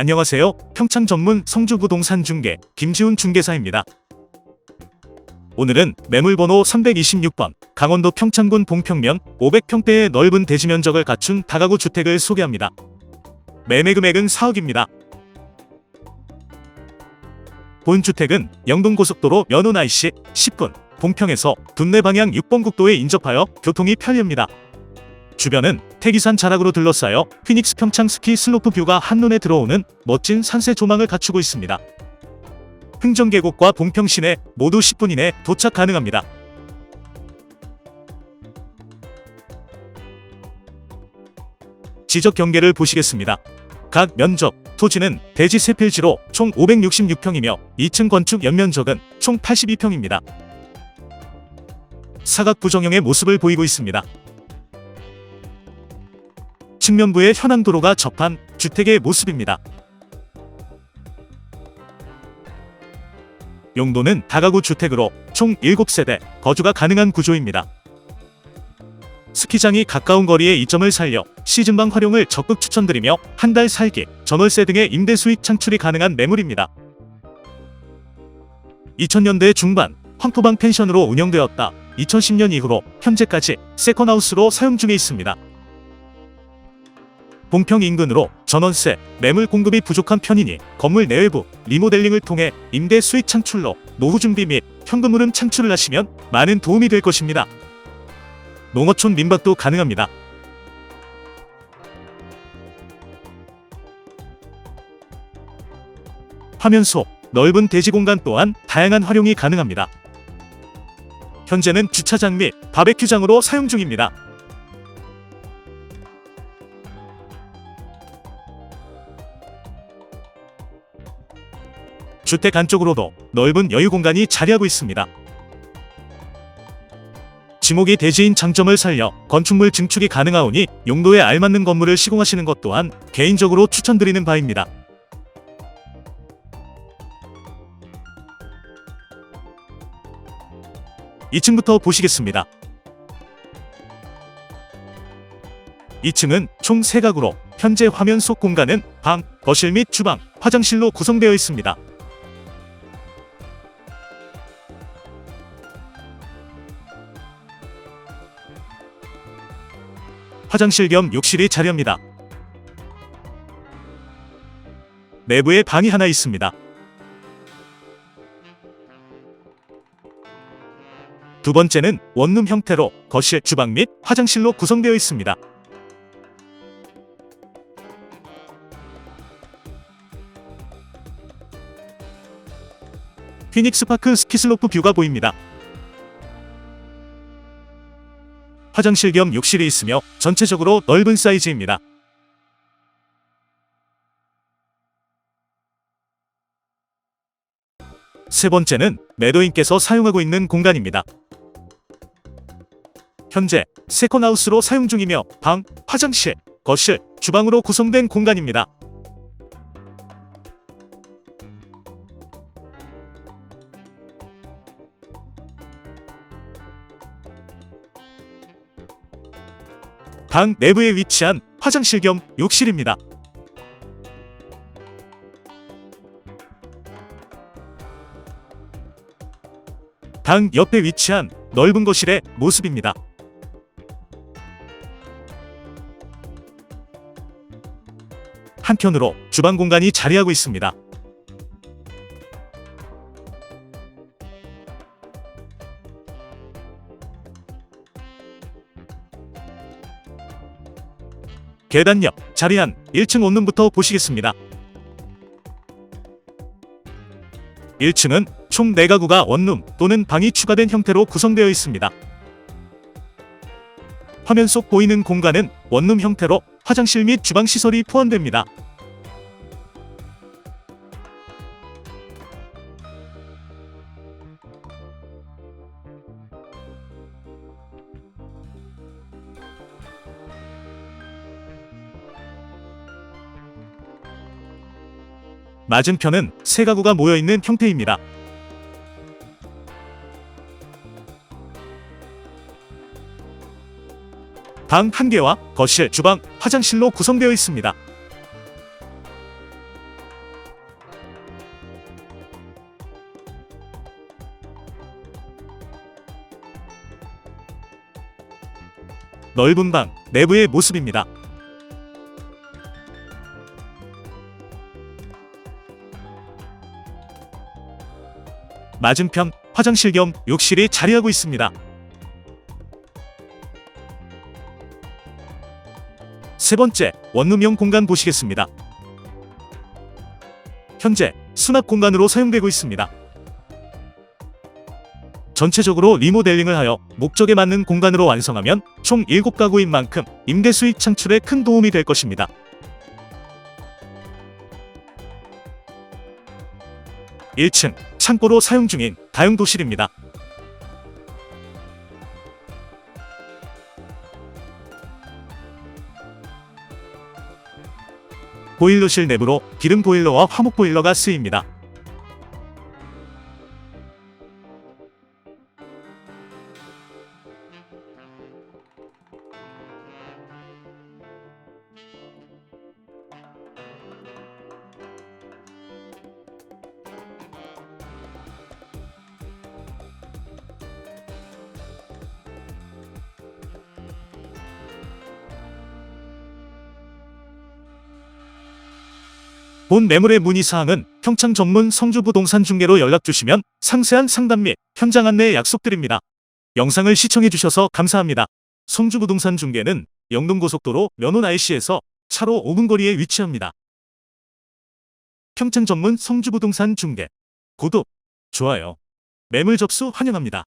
안녕하세요. 평창 전문 성주부동산 중개 김지훈 중개사입니다. 오늘은 매물번호 326번 강원도 평창군 봉평면 500평대의 넓은 대지 면적을 갖춘 다가구 주택을 소개합니다. 매매 금액은 4억입니다. 본 주택은 영동고속도로 면원 IC 10분 봉평에서 분내 방향 6번 국도에 인접하여 교통이 편리합니다. 주변은 태기산 자락으로 둘러싸여 피닉스 평창 스키 슬로프 뷰가 한눈에 들어오는 멋진 산세 조망을 갖추고 있습니다. 흥정계곡과 봉평 시내 모두 10분 이내 도착 가능합니다. 지적 경계를 보시겠습니다. 각 면적, 토지는 대지 세필지로 총 566평이며 2층 건축 연면적은 총 82평입니다. 사각 부정형의 모습을 보이고 있습니다. 측면부의 현황도로가 접한 주택의 모습입니다. 용도는 다가구 주택으로 총 7세대 거주가 가능한 구조입니다. 스키장이 가까운 거리에 이점을 살려 시즌방 활용을 적극 추천드리며 한 달 살기, 전월세 등의 임대 수익 창출이 가능한 매물입니다. 2000년대 중반 황토방 펜션으로 운영되었다. 2010년 이후로 현재까지 세컨하우스로 사용 중에 있습니다. 봉평 인근으로 전원세, 매물 공급이 부족한 편이니 건물 내외부 리모델링을 통해 임대 수익 창출로 노후 준비 및 현금 흐름 창출을 하시면 많은 도움이 될 것입니다. 농어촌 민박도 가능합니다. 화면 속 넓은 대지 공간 또한 다양한 활용이 가능합니다. 현재는 주차장 및 바베큐장으로 사용 중입니다. 주택 안쪽으로도 넓은 여유 공간이 자리하고 있습니다. 지목이 대지인 장점을 살려 건축물 증축이 가능하오니 용도에 알맞는 건물을 시공하시는 것 또한 개인적으로 추천드리는 바입니다. 이층부터 보시겠습니다. 2층은 총 3가구로 현재 화면 속 공간은 방, 거실 및 주방, 화장실로 구성되어 있습니다. 화장실 겸 욕실이 자리합니다. 내부에 방이 하나 있습니다. 두 번째는 원룸 형태로 거실, 주방 및 화장실로 구성되어 있습니다. 피닉스 파크 스키슬로프 뷰가 보입니다. 화장실 겸 욕실이 있으며 전체적으로 넓은 사이즈입니다. 세 번째는 매도인께서 사용하고 있는 공간입니다. 현재 세컨하우스로 사용 중이며 방, 화장실, 거실, 주방으로 구성된 공간입니다. 방 내부에 위치한 화장실 겸 욕실입니다. 방 옆에 위치한 넓은 거실의 모습입니다. 한편으로 주방 공간이 자리하고 있습니다. 계단 옆 자리한 1층 원룸부터 보시겠습니다. 1층은 총 4가구가 원룸 또는 방이 추가된 형태로 구성되어 있습니다. 화면 속 보이는 공간은 원룸 형태로 화장실 및 주방 시설이 포함됩니다. 맞은편은 세 가구가 모여있는 형태입니다. 방 한개와 거실, 주방, 화장실로 구성되어 있습니다. 넓은 방, 내부의 모습입니다. 맞은편 화장실 겸 욕실이 자리하고 있습니다. 세 번째, 원룸형 공간 보시겠습니다. 현재 수납 공간으로 사용되고 있습니다. 전체적으로 리모델링을 하여 목적에 맞는 공간으로 완성하면 총 7가구인 만큼 임대 수익 창출에 큰 도움이 될 것입니다. 1층 창고로 사용 중인 다용도실입니다. 보일러실 내부로 기름 보일러와 화목 보일러가 쓰입니다. 본 매물의 문의 사항은 평창 전문 성주부동산 중개로 연락 주시면 상세한 상담 및 현장 안내 약속드립니다. 영상을 시청해 주셔서 감사합니다. 성주부동산 중개는 영동고속도로 면원 IC에서 차로 5분 거리에 위치합니다. 평창 전문 성주부동산 중개 구독, 좋아요, 매물 접수 환영합니다.